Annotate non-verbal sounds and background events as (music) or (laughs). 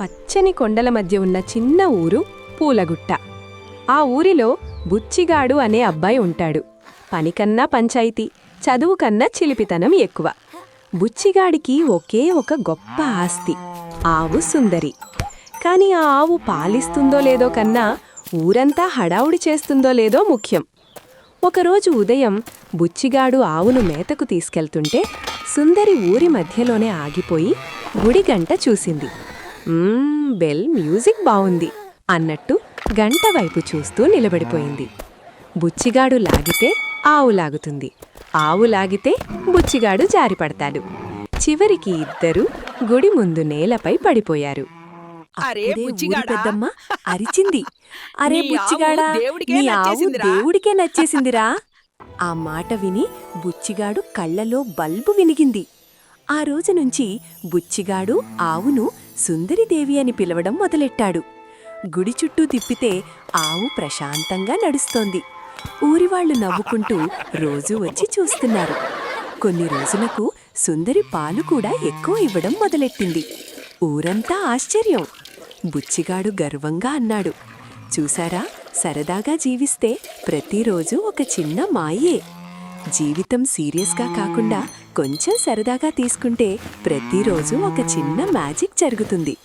పచ్చని కొండల మధ్య ఉన్న చిన్న ఊరు పూలగుట్ట. ఆ ఊరిలో బుచ్చిగాడు అనే అబ్బాయి ఉంటాడు. పనికన్నా పంచాయితీ చదువు కన్నా చిలిపితనం ఎక్కువ. బుచ్చిగాడికి ఒకే ఒక గొప్ప ఆస్తి ఆవు సుందరి. కాని ఆ ఆవు పాలిస్తుందో లేదో కన్నా ఊరంతా హడావుడి చేస్తుందో లేదో ముఖ్యం. ఒకరోజు ఉదయం బుచ్చిగాడు ఆవును మేతకు తీసుకెళ్తుంటే సుందరి ఊరి మధ్యలోనే ఆగిపోయి గుడి గంట చూసింది. బెల్ మ్యూజిక్ బావుంది. అన్నట్టు గంట వైపు చూస్తూ నిలబడిపోయింది. బుచ్చిగాడు లాగితే ఆవు లాగుతుంది. ఆవు లాగితే బుచ్చిగాడు జారిపడతాడు. చివరికి ఇద్దరూ గుడి ముందు నేలపై పడిపోయారు? పెద్దమ్మ అరిచింది. (laughs) అరే బుచ్చిగాడా? నీ ఆవు నచ్చేసిందిరా." దేవుడికే నచ్చేసిందిరా. ఆ మాట విని బుచ్చిగాడు కళ్ళలో బల్బు వినిగింది. ఆ రోజు నుంచి బుచ్చిగాడు ఆవును సుందరిదేవి అని పిలవడం మొదలెట్టాడు. గుడి చుట్టూ తిప్పితే ఆవు ప్రశాంతంగా నడుస్తోంది. ఊరివాళ్ళు నవ్వుకుంటూ రోజూ వచ్చి చూస్తున్నారు. కొన్ని రోజులకు సుందరి పాలు కూడా ఎక్కువ ఇవ్వడం మొదలెట్టింది. ఊరంతా ఆశ్చర్యం. బుచ్చిగాడు గర్వంగా అన్నాడు. చూసారా సరదాగా జీవిస్తే ప్రతిరోజు ఒక చిన్న మాయే. జీవితం సీరియస్గా కాకుండా కొంచెం సరదాగా తీసుకుంటే ప్రతిరోజు ఒక చిన్న మ్యాజిక్ జరుగుతుంది.